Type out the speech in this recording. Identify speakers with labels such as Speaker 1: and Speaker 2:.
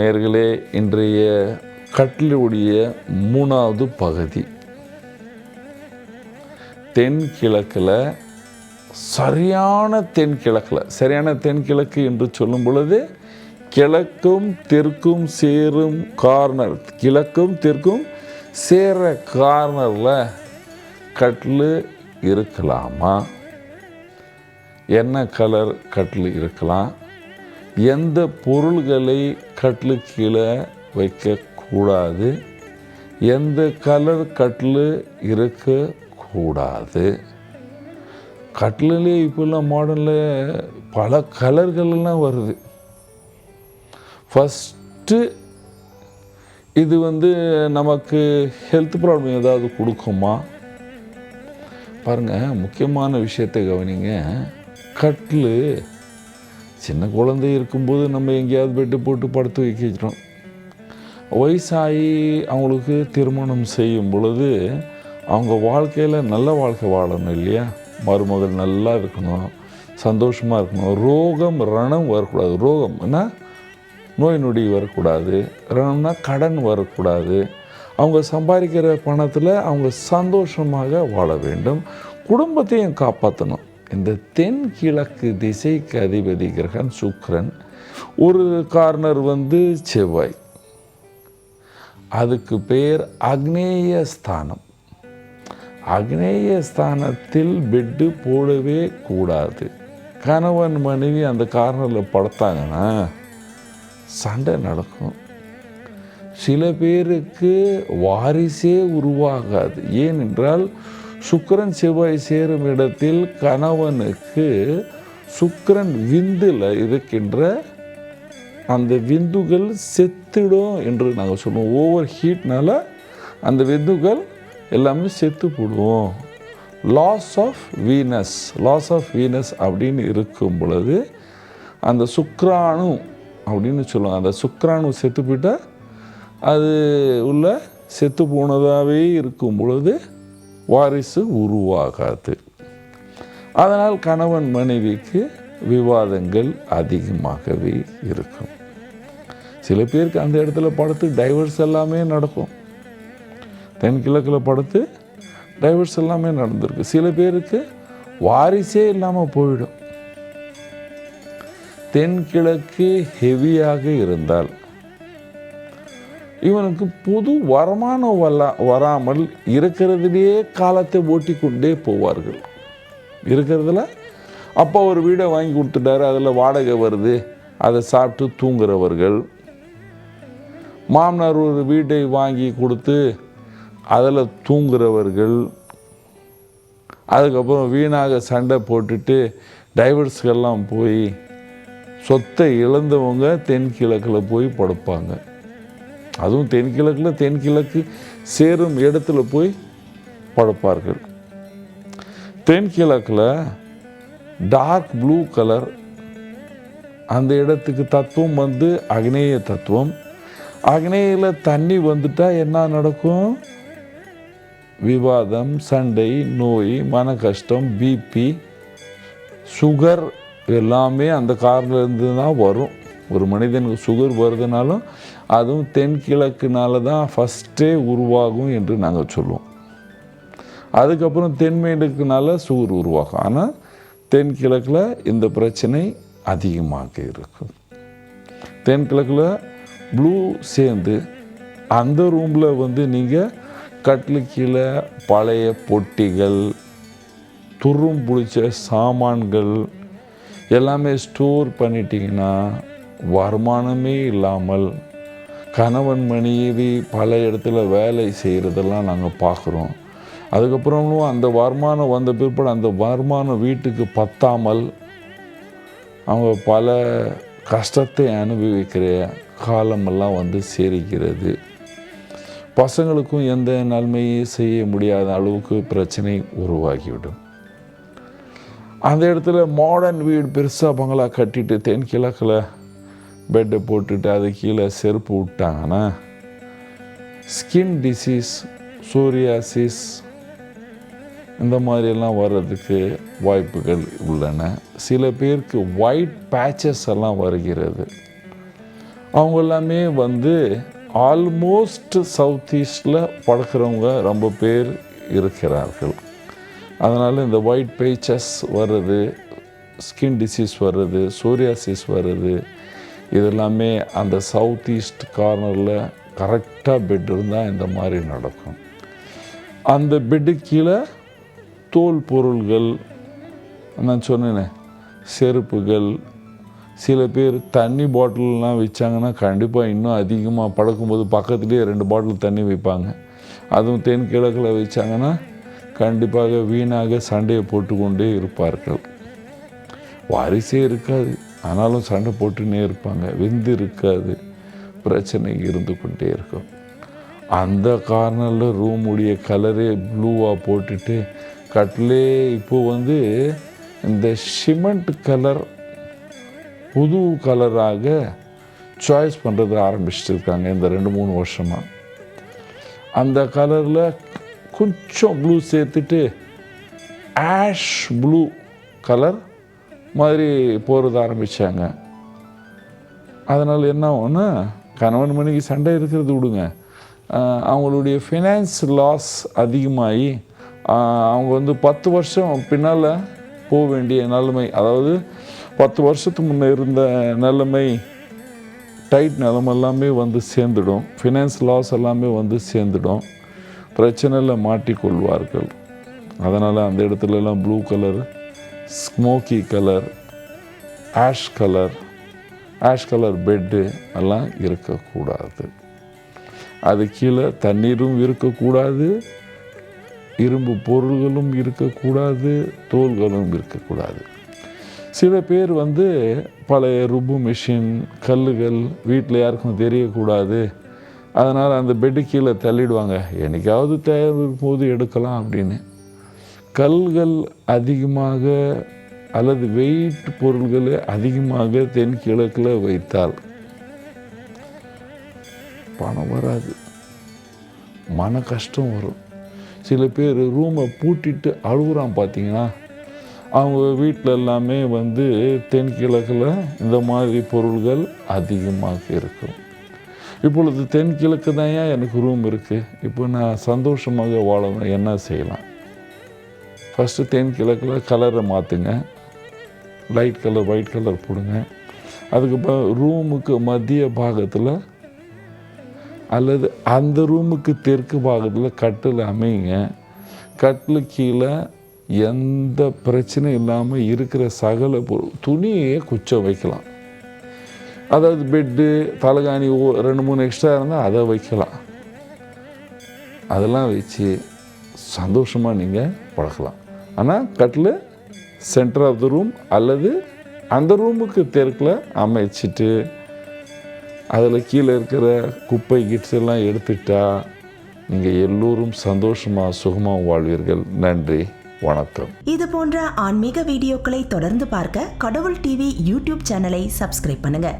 Speaker 1: நேர்களே இன்றைய கட்லுடைய மூணாவது பகுதி. தென்கிழக்கில் சரியான தென்கிழக்கில் சரியான தென்கிழக்கு என்று சொல்லும் பொழுது கிழக்கும் தெற்கும் சேரும் கார்னர் கிழக்கும் தெற்கும் சேர கார்னரில் கட்டில் இருக்கலாமா? என்ன கலர் கட்டில் இருக்கலாம்? எந்த பொருள்களை கட்டில் கீழே வைக்கக்கூடாது எந்த கலர் கட்டில் இருக்கக்கூடாது. கட்டிலே இப்போல்லாம் மாடலில் பல கலர்கள்லாம் வருது. ஃபஸ்ட்டு இது வந்து நமக்கு ஹெல்த் ப்ராப்ளம் ஏதாவது கொடுக்குமா? பாருங்கள் முக்கியமான விஷயத்தை கவனிங்க. கட்டில் சின்ன குழந்தை இருக்கும்போது நம்ம எங்கேயாவது பெட்டு போட்டு படுத்து வைக்கிறோம். வயசாகி அவங்களுக்கு திருமணம் செய்யும் பொழுது அவங்க வாழ்க்கையில் நல்ல வாழ்க்கை வாழணும் இல்லையா? மருமகள் நல்லா இருக்கணும் சந்தோஷமாக இருக்கணும். ரோகம் ரணம் வரக்கூடாது. ரோகம்னா நோய் நொடி வரக்கூடாது. ரணம்னா கடன் வரக்கூடாது. அவங்க சம்பாதிக்கிற பணத்தில் அவங்க சந்தோஷமாக வாழ வேண்டும். குடும்பத்தையும் காப்பாற்றணும் இந்த தென்கிழக்கு திசைக்கு அதிபதி கிரகன் சுக்ரன் ஒரு கார்னர் வந்து செவ்வாய். அதுக்கு பெயர் அக்னேய ஸ்தானம். அக்னேய ஸ்தானத்தில் பெட்டு போடவே கூடாது. கணவன் மனைவி அந்த கார்னரில் படுத்தாங்கன்னா சண்டை நடக்கும். சில பேருக்கு வாரிசே உருவாகாது. ஏனென்றால் சுக்கரன் செவ்வாய் சேரும் இடத்தில் கணவனுக்கு சுக்கரன் விந்தில் இருக்கின்ற அந்த விந்துகள் செத்துடும் என்று நாங்கள் சொல்லுவோம். ஓவர் ஹீட்னால அந்த விந்துகள் எல்லாமே செத்து போடுவோம். Loss of Venus loss of Venus அப்படின்னு இருக்கும் பொழுது அந்த சுக்ராணு அப்படின்னு சொல்லுவாங்க. அந்த சுக்ராணு செத்து போயிட்டால் அது உள்ள செத்து போனதாகவே இருக்கும் பொழுது வாரிசு உருவாகாது. அதனால் கணவன் மனைவிக்கு விவாதங்கள் அதிகமாகவே இருக்கும். சில பேருக்கு அந்த இடத்துல படுத்து டைவர்ஸ் எல்லாமே நடக்கும். தென்கிழக்கில் படுத்து டைவர்ஸ் எல்லாமே நடந்திருக்கு. சில பேருக்கு வாரிசே இல்லாமல் போயிடும். தென்கிழக்கு ஹெவியாக இருந்தால் இவனுக்கு புது வருமானம் வல்ல வராமல் இருக்கிறதுலேயே காலத்தை ஓட்டி கொண்டே போவார்கள். இருக்கிறதுல? அப்பா ஒரு வீடை வாங்கி கொடுத்துட்டாரு அதில் வாடகை வருது அதை சாப்பிட்டு தூங்குறவர்கள். மாமனார் ஒரு வீட்டை வாங்கி கொடுத்து அதில் தூங்குறவர்கள். அதுக்கப்புறம் வீணாக சண்டை போட்டுட்டு டைவர்ஸ்கெல்லாம் போய் சொத்தை இழந்தவங்க தென்கிழக்கில் போய் படுப்பாங்க. அதுவும் தென்கிழக்கில் தென்கிழக்கு சேரும் இடத்துல போய் படுப்பார்கள். தென்கிழக்கில் டார்க் ப்ளூ கலர் அந்த இடத்துக்கு தத்துவம் வந்து அக்னேய தத்துவம். அக்னேயில் தண்ணி வந்துட்டால் என்ன நடக்கும்? விவாதம் சண்டை நோய் மன கஷ்டம் பிபி சுகர் எல்லாமே அந்த காரில் தான் வரும். ஒரு மனிதனுக்கு சுகர் வருதுனாலும் அதுவும் தென்கிழக்குனால தான் ஃபஸ்ட்டே உருவாகும் என்று நாங்கள் சொல்லுவோம். அதுக்கப்புறம் தென்மேடுக்குனால சுகர் உருவாகும். ஆனால் தென்கிழக்கில் இந்த பிரச்சனை அதிகமாக இருக்கும். தென்கிழக்கில் ப்ளூ சேர்ந்து அந்த ரூமில் வந்து நீங்கள் கட்டிலு கீழே பழைய பொட்டிகள் துரும் பிடிச்ச சாமான்கள் எல்லாமே ஸ்டோர் பண்ணிட்டீங்கன்னா வருமானமே இல்லாமல் கணவன் மனைவி பல இடத்துல வேலை செய்கிறதெல்லாம் நாங்கள் பார்க்குறோம். அதுக்கப்புறமும் அந்த வருமானம் வந்த பிற்பாடு அந்த வருமானம் வீட்டுக்கு பத்தாமல் அவங்க பல கஷ்டத்தை அனுபவிக்கிற காலமெல்லாம் வந்து சேரிக்கிறது பசங்களுக்கும் எந்த நன்மையும் செய்ய முடியாத அளவுக்கு பிரச்சனை உருவாகிவிடும். அந்த இடத்துல மாடர்ன் வீடு பெருசாக பங்களா கட்டிட்டு தென்கிழக்கில் பெட்டை போட்டுட்டு அது கீழே செருப்பு விட்டாங்கன்னா ஸ்கின் டிசீஸ் சூரியாசிஸ் இந்த மாதிரியெல்லாம் வர்றதுக்கு வாய்ப்புகள் உள்ளன. சில பேருக்கு ஒயிட் பேச்சஸ் எல்லாம் வருகிறது. அவங்க எல்லாமே வந்து ஆல்மோஸ்ட் சவுத் ஈஸ்டில் பழக்கிறவங்க ரொம்ப பேர் இருக்கிறார்கள். அதனால் இந்த ஒயிட் பேச்சஸ் வர்றது ஸ்கின் டிசீஸ் வர்றது சோரியாசிஸ் வர்றது இதெல்லாமே அந்த சவுத் ஈஸ்ட் கார்னரில் கரெக்டாக பெட் இருந்தால் இந்த மாதிரி நடக்கும். அந்த பெட்டு கீழே தோல் பொருள்கள் நான் சொன்னேனே செருப்புகள் சில பேர் தண்ணி பாட்டில்லாம் வச்சாங்கன்னா கண்டிப்பாக இன்னும் அதிகமாக பழக்கும்போது பக்கத்துலேயே ரெண்டு பாட்டில் தண்ணி வைப்பாங்க. அதுவும் தென்கிழக்கில் வச்சாங்கன்னா கண்டிப்பாக வீணாக சண்டையை போட்டுக்கொண்டே இருப்பார்கள். வாரிசே இருக்காது. ஆனாலும் சண்டை போட்டுன்னே இருப்பாங்க. வெந்து இருக்காது. பிரச்சனை இருந்து கொண்டே இருக்கும். அந்த கார்னரில் ரூமுடைய கலரே ப்ளூவாக போட்டுட்டு கட்டிலே இப்போது வந்து இந்த சிமெண்ட் கலர் புது கலராக சாய்ஸ் பண்ணுறது ஆரம்பிச்சிருக்காங்க இந்த ரெண்டு மூணு வருஷமாக அந்த கலரில் கொஞ்சம் ப்ளூ சேர்த்துட்டு ஆஷ் ப்ளூ கலர் மாதிரி போகிறது ஆரம்பித்தாங்க அதனால் என்ன ஆகும்னா கணவன் மணிக்கு சண்டை இருக்கிறது விடுங்க. அவங்களுடைய ஃபினான்ஸ் லாஸ் அதிகமாகி அவங்க வந்து பத்து வருஷம் பின்னால் போக வேண்டிய நிலைமை அதாவது பத்து வருஷத்துக்கு முன்னே இருந்த நிலைமை டைட் நிலைமை எல்லாமே வந்து சேர்ந்துடும். ஃபினான்ஸ் லாஸ் எல்லாமே வந்து சேர்ந்துடும். பிரச்சனையில் மாட்டிக்கொள்வார்கள். அதனால் அந்த இடத்துல எல்லாம் blue colour smoky colour ash colour ash colour bed எல்லாம் இருக்கக்கூடாது. அது கீழே தண்ணீரும் இருக்கக்கூடாது இரும்பு பொருள்களும் இருக்கக்கூடாது தோள்களும் இருக்கக்கூடாது. சில பேர் வந்து பழைய ருப்பு மிஷின் கல்லுகள் வீட்டில் யாருக்கும் தெரியக்கூடாது. அதனால் அந்த பெட்டு கீழே தள்ளிடுவாங்க. என்னைக்காவது தேவை போது எடுக்கலாம் அப்படின்னு. கல்கள் அதிகமாக அல்லது வெயிட் பொருள்களை அதிகமாக தென்கிழக்கில் வைத்தால் பணம் வராது. மன கஷ்டம் வரும். சில பேர் ரூமை பூட்டிட்டு அழுகுறான் பார்த்தீங்கன்னா அவங்க வீட்டில் எல்லாமே வந்து தென்கிழக்கில் இந்த மாதிரி பொருள்கள் அதிகமாக இருக்கும். இப்பொழுது தென்கிழக்கு தான் ஏன் எனக்கு ரூம் இருக்குது இப்போ நான் சந்தோஷமாக வாழணும். என்ன செய்யலாம்? ஃபஸ்ட்டு தென்கிழக்கில் கலரை மாற்றுங்க லைட் கலர் ஒயிட் கலர் போடுங்க. அதுக்கப்புறம் ரூமுக்கு மத்திய பாகத்தில் அல்லது அந்த ரூமுக்கு தெற்கு பாகத்தில் கட்டில் அமையுங்க. கட்டில் கீழே எந்த பிரச்சனையும் இல்லாமல் இருக்கிற சகல பொருள் துணியே குச்சம் வைக்கலாம். அதாவது பெட்டு தலைகாணி ஓ- ரெண்டு மூணு எக்ஸ்ட்ரா இருந்தால் அதை வைக்கலாம். அதெல்லாம் வச்சு சந்தோஷமாக நீங்கள் பழக்கலாம் ஆனால் கட்டில் சென்டர் ஆஃப் த ரூம் அல்லது அந்த ரூமுக்கு தெற்கில் அமைச்சிட்டு அதில் கீழே இருக்கிற குப்பை கிட்ஸ் எல்லாம் எடுத்துட்டா நீங்கள் எல்லோரும் சந்தோஷமாக சுகமாக வாழ்வீர்கள். நன்றி வணக்கம்.
Speaker 2: இது போன்ற ஆன்மீக வீடியோக்களை தொடர்ந்து பார்க்க கடவுள் டிவி யூடியூப் சேனலை சப்ஸ்கிரைப் பண்ணுங்கள்